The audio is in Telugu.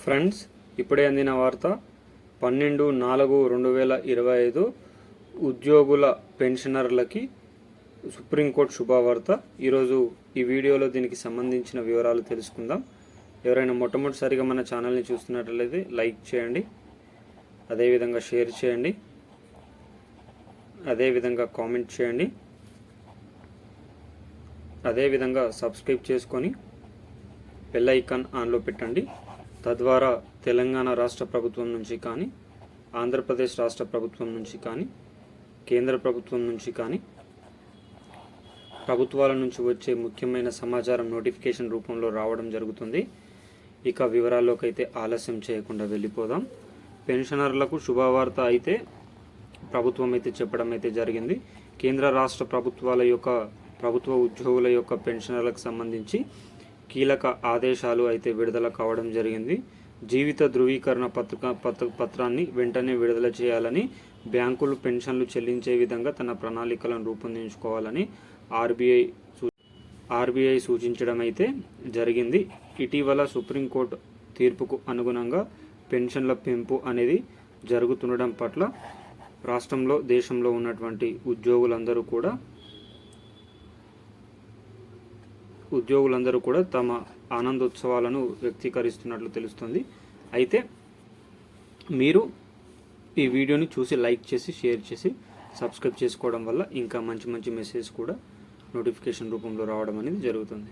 ఫ్రెండ్స్ ఇప్పుడే అందిన వార్త పన్నెండు నాలుగు రెండు వేల ఇరవై ఐదు ఉద్యోగుల పెన్షనర్లకి సుప్రీంకోర్టు శుభవార్త. ఈరోజు ఈ వీడియోలో దీనికి సంబంధించిన వివరాలు తెలుసుకుందాం. ఎవరైనా మొట్టమొదటిసారిగా మన ఛానల్ని చూస్తున్నట్లయితే లైక్ చేయండి అదేవిధంగా షేర్ చేయండి అదేవిధంగా కామెంట్ చేయండి అదేవిధంగా సబ్స్క్రైబ్ చేసుకొని బెల్ ఐకాన్ ఆన్లో పెట్టండి. తద్వారా తెలంగాణ రాష్ట్ర ప్రభుత్వం నుంచి కానీ ఆంధ్రప్రదేశ్ రాష్ట్ర ప్రభుత్వం నుంచి కానీ కేంద్ర ప్రభుత్వం నుంచి కానీ ప్రభుత్వాల నుంచి వచ్చే ముఖ్యమైన సమాచారం నోటిఫికేషన్ రూపంలో రావడం జరుగుతుంది. ఇక వివరాల్లోకి అయితే ఆలస్యం చేయకుండా వెళ్ళిపోదాం. పెన్షనర్లకు శుభవార్త అయితే ప్రభుత్వం అయితే చెప్పడం అయితే జరిగింది. కేంద్ర రాష్ట్ర ప్రభుత్వాల యొక్క ప్రభుత్వ ఉద్యోగుల యొక్క పెన్షనర్లకు సంబంధించి కీలక ఆదేశాలు అయితే విడుదల కావడం జరిగింది. జీవిత ధృవీకరణ పత్రిక పత్ర పత్రాన్ని వెంటనే విడుదల చేయాలని బ్యాంకులు పెన్షన్లు చెల్లించే విధంగా తన ప్రణాళికలను రూపొందించుకోవాలని ఆర్బీఐ ఆర్బీఐ సూచించడం అయితే జరిగింది. ఇటీవల సుప్రీంకోర్టు తీర్పుకు అనుగుణంగా పెన్షన్ల పెంపు అనేది జరుగుతుండడం పట్ల రాష్ట్రంలో దేశంలో ఉన్నటువంటి ఉద్యోగులందరూ కూడా ఉద్యోగులందరూ కూడా తమ ఆనందోత్సవాలను వ్యక్తీకరిస్తున్నట్లు తెలుస్తుంది. అయితే మీరు ఈ వీడియోని చూసి లైక్ చేసి షేర్ చేసి సబ్స్క్రైబ్ చేసుకోవడం వల్ల ఇంకా మంచి మంచి మెసేజ్ కూడా నోటిఫికేషన్ రూపంలో రావడం అనేది జరుగుతుంది.